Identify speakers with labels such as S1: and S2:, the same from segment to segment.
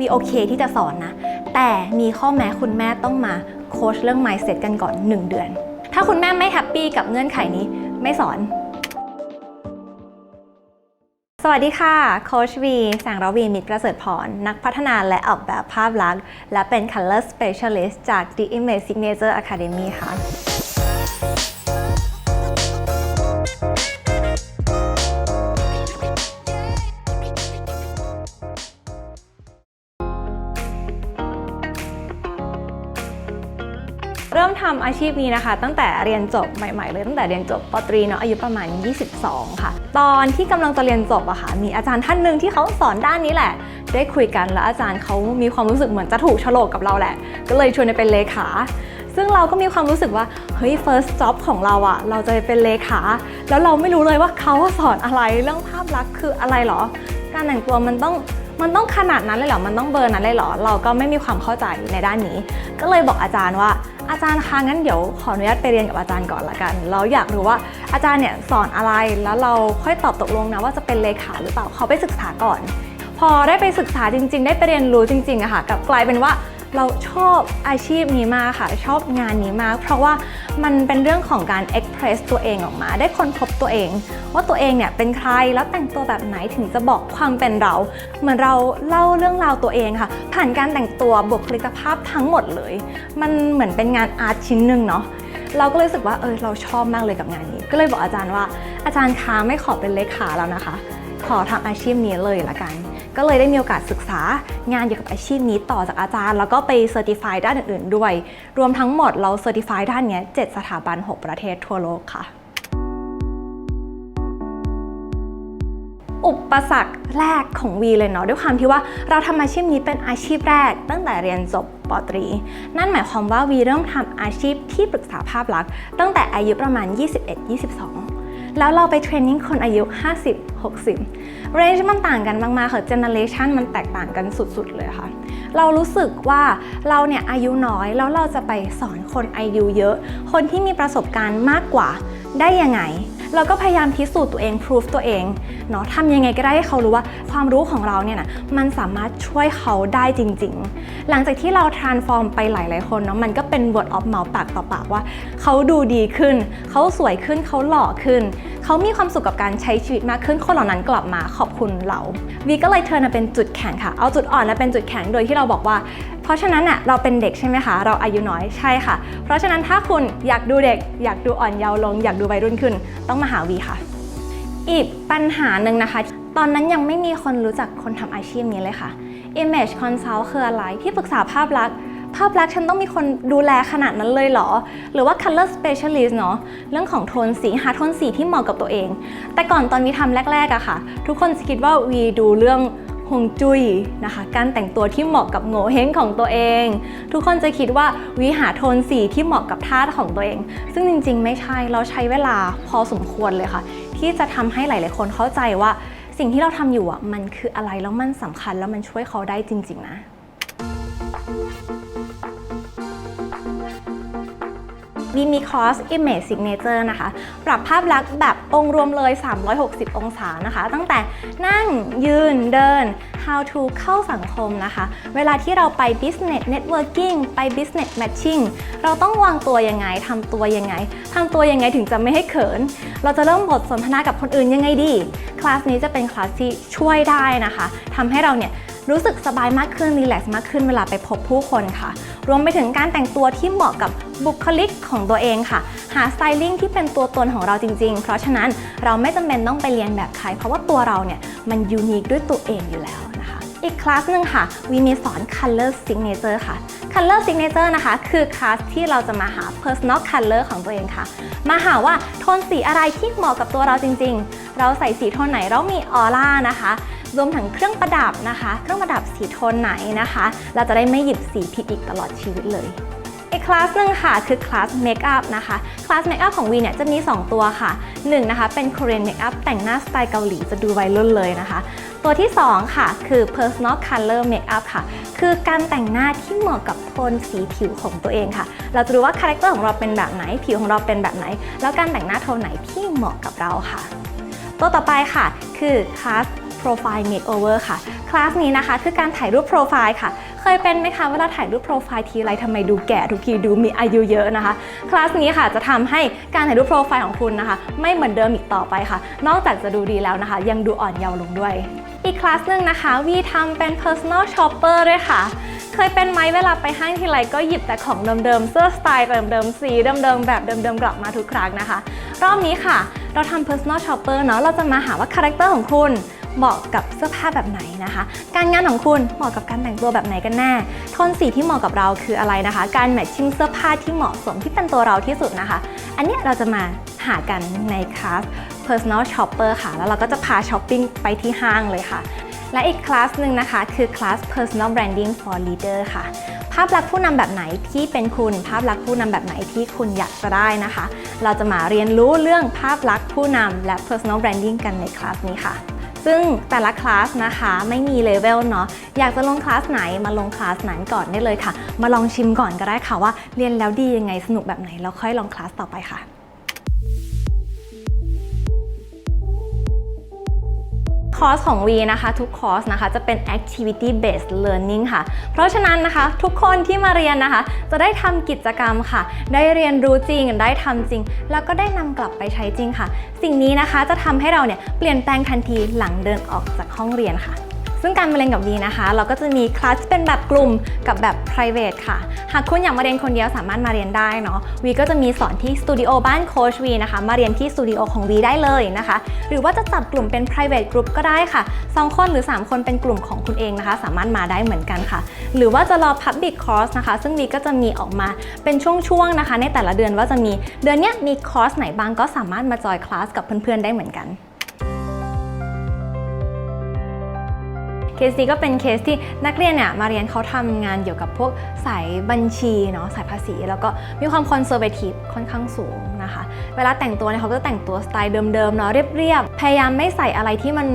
S1: วีโอเคที่จะสอนนะ แต่มีข้อแม้คุณแม่ต้องมาโค้ชเรื่อง mindset กันก่อน 1 เดือน ถ้าคุณแม่ไม่แฮปปี้กับเงื่อนไขนี้ไม่สอน สวัสดีค่ะ โคชวี แสงระวี มิตรประเสริฐพร นักพัฒนาและออกแบบภาพลักษณ์ และเป็น Color Specialist จาก The Image Signature Academy ค่ะ ทำอาชีพนี้นะคะ ตั้งแต่เรียนจบใหม่ ๆ เลยตั้งแต่เรียนจบปตรีเนาะอายุประมาณ 22 ค่ะ ตอนที่กำลังจะเรียนจบอะค่ะมีอาจารย์ท่านหนึ่งที่เขาสอนด้านนี้แหละ ได้คุยกันแล้วอาจารย์เขามีความรู้สึกเหมือนจะถูกโฉลกกับเราแหละ ก็เลยชวนไปเป็นเลขาซึ่งเราก็มีความรู้สึกว่า เฮ้ย first job ของเราอะเราจะเป็นเลขา แล้วเราไม่รู้เลยว่าเขาสอนอะไรเรื่องภาพลักษณ์คืออะไรหรอ การแต่งตัวมันต้อง มันต้องขนาดนั้นเลยเหรอ มันต้องเบอร์นั้นเลยเหรอ เราก็ไม่มีความเข้าใจในด้านนี้ ก็เลยบอกอาจารย์ว่า อาจารย์คะงั้นเดี๋ยวขออนุญาตไปเรียนกับอาจารย์ก่อนละกัน เราอยากรู้ว่าอาจารย์เนี่ยสอนอะไร แล้วเราค่อยตอบตกลงนะว่าจะเป็นเลขาหรือเปล่าเขาไปศึกษาก่อน พอได้ไปศึกษาจริง ๆ ได้ไปเรียนรู้จริงๆอะค่ะกลับกลายเป็นว่า เราชอบอาชีพนี้มากค่ะ ชอบงานนี้มาก เพราะว่ามันเป็นเรื่องของการเอ็กเพรสตัวเองออกมา ได้ค้นพบตัวเอง ว่าตัวเองเนี่ยเป็นใครแล้วแต่งตัวแบบไหนถึงจะบอกความเป็นเรา เหมือนเราเล่าเรื่องราวตัวเองค่ะ ผ่านการแต่งตัวบุคลิกภาพทั้งหมดเลย มันเหมือนเป็นงานอาร์ตชิ้นหนึ่งเนาะเราก็เลยรู้สึกว่าเออเราชอบมากเลยกับงานนี้ ก็เลยบอกอาจารย์ว่าอาจารย์คะไม่ขอเป็นเลขาแล้วนะคะ ขอทำอาชีพนี้เลยละกัน ก็เลยได้มีโอกาสศึกษางานเกี่ยวกับอาชีพนี้ต่อจากอาจารย์ แล้วก็ไปเซอร์ติฟายด้านอื่นๆ ด้วย รวมทั้งหมดเราเซอร์ติฟายด้านนี้7สถาบัน 6 ประเทศทั่วโลกค่ะ อุปสรรคแรกของวีเลยเนาะด้วยความที่ว่าเราทำอาชีพนี้เป็นอาชีพแรก ตั้งแต่เรียนจบปตรี นั่นหมายความว่าวีเริ่มทำอาชีพที่ปรึกษาภาพลักษณ์ตั้งแต่อายุประมาณ 21-22 แล้วเราไปเทรนนิ่งคนอายุ 50-60 เรนจ์มันต่างกันมากๆค่ะเจเนอเรชันมันแตกต่างกันสุดๆเลยค่ะ เรารู้สึกว่าเราเนี่ยอายุน้อยแล้วเราจะไปสอนคนอายุเยอะ คนที่มีประสบการณ์มากกว่าได้ยังไง เราก็พยายามพิสูจน์ตัวเองพิสูจตัวเองเนาะทำยังไงก็ได้ให้เขารู้ว่าความรู้ของเราเนี่ยนะมันสามารถช่วยเขาได้จริง ๆ หลังจากที่เรา transform ไปหลาย ๆ คนเนาะมันก็เป็น word of mouth ปากต่อปากว่า เขาดูดีขึ้น เขาสวยขึ้นเขาหล่อขึ้นเขามีความสุขกับการใช้ชีวิตมากขึ้นคนเหล่านั้นกลับมาขอบคุณเราวีก็เลยเทิร์นมาเป็นจุดแข็งค่ะ เอาจุดอ่อนมาเป็นจุดแข็งโดยที่เราบอกว่า เพราะฉะนั้นน่ะเราเป็นเด็กใช่ไหมคะ เราอายุน้อยใช่ค่ะ เพราะฉะนั้นถ้าคุณอยากดูเด็ก อยากดูอ่อนเยาว์ลง อยากดูวัยรุ่นขึ้น ต้องมาหาวีค่ะ อีกปัญหาหนึ่งนะคะ ตอนนั้นยังไม่มีคนรู้จักคนทำอาชีพนี้เลยค่ะ Image Consult คืออะไรที่ปรึกษาภาพลักษณ์ ภาพลักษณ์ฉันต้องมีคนดูแลขนาดนั้นเลยเหรอ หรือว่า Color Specialist เนาะเรื่องของโทนสีหาโทนสีที่เหมาะกับตัวเอง แต่ก่อนตอนวีทำแรกๆอะค่ะ ทุกคนจะคิดว่าวีดูเรื่องฮงจุ้ยนะคะ การแต่งตัวที่เหมาะกับโง่เฮงของตัวเอง ทุกคนจะคิดว่าวิหาโทนสีที่เหมาะกับท่าของตัวเอง ซึ่งจริงๆ ไม่ใช่เราใช้เวลาพอสมควรเลยค่ะ ที่จะทำให้หลายๆคนเข้าใจว่า สิ่งที่เราทำอยู่อะมันคืออะไรแล้วมันสำคัญแล้วมันช่วยเขาได้จริง ๆ นะ วีมีคอร์ส Image Signature นะคะ ปรับภาพลักษณ์แบบองค์รวมเลย 360 องศานะคะ ตั้งแต่นั่งยืนเดิน how to เข้าสังคมนะคะ เวลาที่เราไป business networking ไป business matching เราต้องวางตัวยังไงทำตัวยังไงทำตัวยังไงถึงจะไม่ให้เขิน เราจะเริ่มบทสนทนากับคนอื่นยังไงดี คลาสนี้จะเป็นคลาสที่ช่วยได้นะคะทำให้เราเนี่ย รู้สึกสบายมากขึ้นรีแลกซ์มากขึ้นเวลาไปพบผู้คนค่ะ รวมไปถึงการแต่งตัวที่เหมาะกับบุคลิกของตัวเองค่ะ หาสไตลิ่งที่เป็นตัวตนของเราจริง ๆ เพราะฉะนั้นเราไม่จำเป็นต้องไปเรียนแบบใคร เพราะว่าตัวเราเนี่ยมันยูนิคด้วยตัวเองอยู่แล้วนะคะ อีกคลาสหนึ่งค่ะวีมีสอน Color Signature ค่ะ Color Signature นะคะ คือคลาสที่เราจะมาหา Personal Color ของตัวเองค่ะ มาหาว่าโทนสีอะไรที่เหมาะกับตัวเราจริง ๆ เราใส่สีโทนไหนเรามีออร่านะคะ รวมถึงเครื่องประดับนะคะ เครื่องประดับสีโทนไหนนะคะ เราจะได้ไม่หยิบสีผิดอีกตลอดชีวิตเลยอีกคลาสหนึ่งค่ะ คือคลาสเมคอัพนะคะ คลาสเมคอัพของวีเนี่ยจะมี 2 ตัวค่ะ 1 นะคะ เป็น Korean Makeup แต่งหน้าสไตล์เกาหลีจะดูวัยรุ่นเลยนะคะ ตัวที่ 2 ค่ะ คือ Personal Color Makeup ค่ะ คือการแต่งหน้าที่เหมาะกับโทนสีผิวของตัวเองค่ะ เราจะรู้ว่าคาแรคเตอร์ของเราเป็นแบบไหน ผิวของเราเป็นแบบไหน แล้วการแต่งหน้าโทนไหนที่เหมาะกับเราค่ะ ตัวต่อไปค่ะ คือคลาส Profile Makeover ค่ะ คลาสนี้นะคะคือการถ่ายรูปโปรไฟล์ค่ะ เคยเป็นไหมคะเวลาถ่ายรูปโปรไฟล์ทีไรทำไมดูแก่ทุกทีดูมีอายุเยอะนะคะ คลาสนี้ค่ะจะทำให้การถ่ายรูปโปรไฟล์ของคุณนะคะ ไม่เหมือนเดิมอีกต่อไปค่ะ นอกจากจะดูดีแล้วนะคะ ยังดูอ่อนเยาว์ลงด้วย อีกคลาสหนึ่งนะคะวีทำเป็น personal shopper ด้วยค่ะเคยเป็นไหมเวลาไปห้างทีไรก็หยิบแต่ของเดิมๆ เสื้อสไตล์เดิมๆ สีเดิมๆ แบบเดิมๆ กลับมาทุกครั้งนะคะ รอบนี้ค่ะ เราทำ personal shopper เนาะ เราจะมาหาว่าคาแรคเตอร์ของคุณ เหมาะกับเสื้อผ้าแบบไหนนะคะ การงานของคุณเหมาะกับการแต่งตัวแบบไหนกันแน่โทนสีที่เหมาะกับเราคืออะไรนะคะ การแมทชิ่งเสื้อผ้าที่เหมาะสมที่เป็นตัวเราที่สุดนะคะ อันนี้เราจะมาหากันในคลาส personal shopper ค่ะ แล้วเราก็จะพาช้อปปิ้งไปที่ห้างเลยค่ะและอีกคลาสหนึ่งนะคะ คือคลาส personal branding for leader ค่ะ ภาพลักษณ์ผู้นำแบบไหนที่เป็นคุณ ภาพลักษณ์ผู้นำแบบไหนที่คุณอยากจะได้นะคะ เราจะมาเรียนรู้เรื่องภาพลักษณ์ผู้นำและ personal branding กันในคลาสนี้ค่ะ ซึ่งแต่ละคลาสนะคะไม่มีเลเวลเนาะอยากจะลงคลาสไหนมาลงคลาสนั้นก่อนได้เลยค่ะ มาลองชิมก่อนก็ได้ค่ะว่าเรียนแล้วดียังไงสนุกแบบไหนแล้วค่อยลองคลาสต่อไปค่ะ คอร์สของ V นะคะ ทุกคอร์สนะคะจะเป็น activity based learning ค่ะ เพราะฉะนั้นนะคะทุกคนที่มาเรียนนะคะ จะได้ทำกิจกรรมค่ะ ได้เรียนรู้จริง ได้ทำจริง แล้วก็ได้นำกลับไปใช้จริงค่ะ สิ่งนี้นะคะจะทำให้เราเนี่ยเปลี่ยนแปลงทันทีหลังเดินออกจากห้องเรียนค่ะ ซึ่งการมาเรียนกับ V นะคะ เราก็จะมีคลาสที่เป็นแบบกลุ่มกับแบบ private ค่ะ หากคุณอยากมาเรียนคนเดียวสามารถมาเรียนได้เนาะ V ก็จะมีสอนที่สตูดิโอบ้านโคช V นะคะ มาเรียนที่สตูดิโอของ V ได้เลยนะคะ หรือว่าจะจับกลุ่มเป็น private group ก็ได้ค่ะ 2 คนหรือ 3 คนเป็นกลุ่มของคุณเองนะคะ สามารถมาได้เหมือนกันค่ะ หรือว่าจะรอ public course นะคะ ซึ่ง V ก็จะมีออกมาเป็นช่วงๆนะคะ ในแต่ละเดือนว่าจะมีเดือนนี้มีคอร์สไหนบ้างก็สามารถมาจอยคลาสกับเพื่อนๆได้เหมือนกัน เคสนี้ก็เป็นเคสที่นักเรียนเนี่ยมาเรียนเขาทำงานเกี่ยวกับพวกสายบัญชีเนาะสายภาษี แล้วก็มีความคอนเซอร์เวทีฟค่อนข้างสูงนะคะ เวลาแต่งตัวเนี่ยเขาก็จะแต่งตัวสไตล์เดิมๆเนาะเรียบๆพยายามไม่ใส่อะไรที่มัน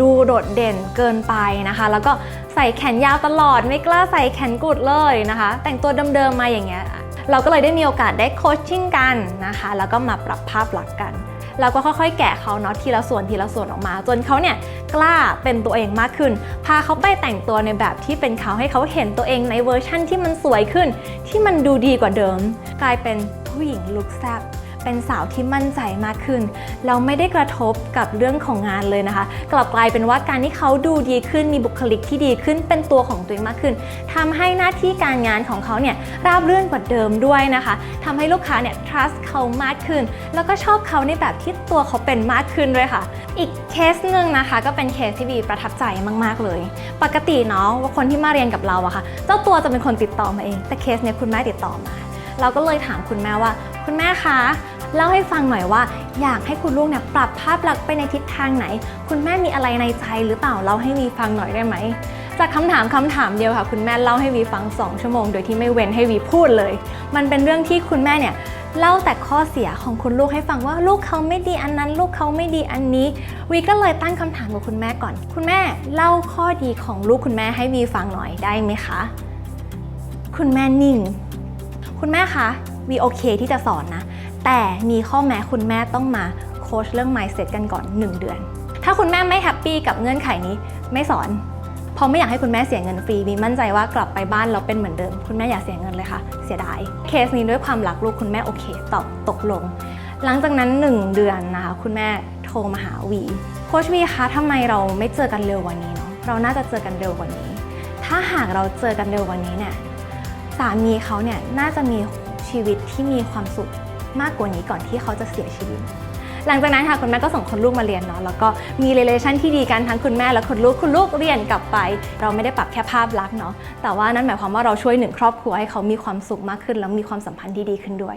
S1: ดูโดดเด่นเกินไปนะคะ แล้วก็ใส่แขนยาวตลอดไม่กล้าใส่แขนกุดเลยนะคะ แต่งตัวเดิมๆมาอย่างเงี้ยเราก็เลยได้มีโอกาสได้โคชชิ่งกันนะคะ แล้วก็มาปรับภาพลักษณ์กันเราก็ค่อยๆ แกะเขาเนาะทีละส่วนทีละส่วนออกมา จนเขาเนี่ย กล้าเป็นตัวเองมากขึ้น พาเขาไปแต่งตัวในแบบที่เป็นเขาให้เขาเห็นตัวเองในเวอร์ชั่นที่มันสวยขึ้น ที่มันดูดีกว่าเดิม กลายเป็นผู้หญิงลุคแซ่บ เป็นสาวที่มั่นใจมากขึ้น เราไม่ได้กระทบกับเรื่องของงานเลยนะคะ กลับกลายเป็นว่าการที่เขาดูดีขึ้นมีบุคลิกที่ดีขึ้นเป็นตัวของตัวเองมากขึ้นทำให้หน้าที่การงานของเขาเนี่ยราบรื่นกว่าเดิมด้วยนะคะทำให้ลูกค้าเนี่ย trust เขามากขึ้น แล้วก็ชอบเขาในแบบที่ตัวเขาเป็นมากขึ้นด้วยค่ะ อีกเคสหนึ่งนะคะ ก็เป็นเคสที่บีประทับใจมาก ๆ เลย ปกติเนาะว่าคนที่มาเรียนกับเราอะค่ะ เจ้าตัวจะเป็นคนติดต่อมาเอง แต่เคสเนี้ยคุณแม่ติดต่อมา เราก็เลยถามคุณแม่ว่า คุณแม่คะ เล่าให้ฟังหน่อยว่า อยากให้คุณลูกเนี่ยปรับภาพลักษณ์ไปในทิศทางไหน คุณแม่มีอะไรในใจหรือเปล่าเล่าให้วีฟังหน่อยได้ไหมจากคำถามคำถามเดียวค่ะ คุณแม่เล่าให้วีฟัง 2 ชั่วโมง โดยที่ไม่เว้นให้วีพูดเลย มันเป็นเรื่องที่คุณแม่เนี่ยเล่าแต่ข้อเสียของคุณลูกให้ฟังว่าลูกเขาไม่ดีอันนั้น ลูกเขาไม่ดีอันนี้วีก็เลยตั้งคำถามกับคุณแม่ก่อน คุณแม่เล่าข้อดีของลูกคุณแม่ให้วีฟังหน่อยได้ไหมคะ คุณแม่นิ่ง คุณแม่คะวีโอเคที่จะสอนนะ แต่มีข้อแม้คุณแม่ต้องมาโค้ชเรื่อง mindset กันก่อน 1 เดือน ถ้าคุณแม่ไม่แฮปปี้กับเงื่อนไขนี้ไม่สอนเพราะไม่อยากให้คุณแม่เสียเงินฟรีวีมั่นใจว่ากลับไปบ้านเราเป็นเหมือนเดิม คุณแม่อย่าเสียเงินเลยค่ะ เสียดาย เคสนี้ด้วยความรักลูกคุณแม่โอเคตอบตกลง หลังจากนั้น 1 เดือนนะคะ คุณแม่โทรมาหาวีโค้ชวีคะทำไมเราไม่เจอกันเร็วกว่านี้เนาะเราน่าจะเจอกันเร็วกว่านี้ ถ้าหากเราเจอกันเร็วกว่านี้เนี่ยสามีเขาเนี่ยน่าจะมีชีวิตที่มีความสุข มากกว่านี้ก่อนที่เขาจะเสียชีวิต หลังจากนั้นค่ะคุณแม่ก็ส่งคนลูกมาเรียนเนาะแล้วก็มีเรเลชั่นที่ดีกันทั้งคุณแม่และคุณลูกคุณลูกเรียนกลับไป เราไม่ได้ปรับแค่ภาพลักษณ์เนาะแต่ว่านั่นหมายความว่าเราช่วยหนึ่งครอบครัวให้เขามีความสุขมากขึ้น แล้วมีความสัมพันธ์ที่ดีขึ้นด้วย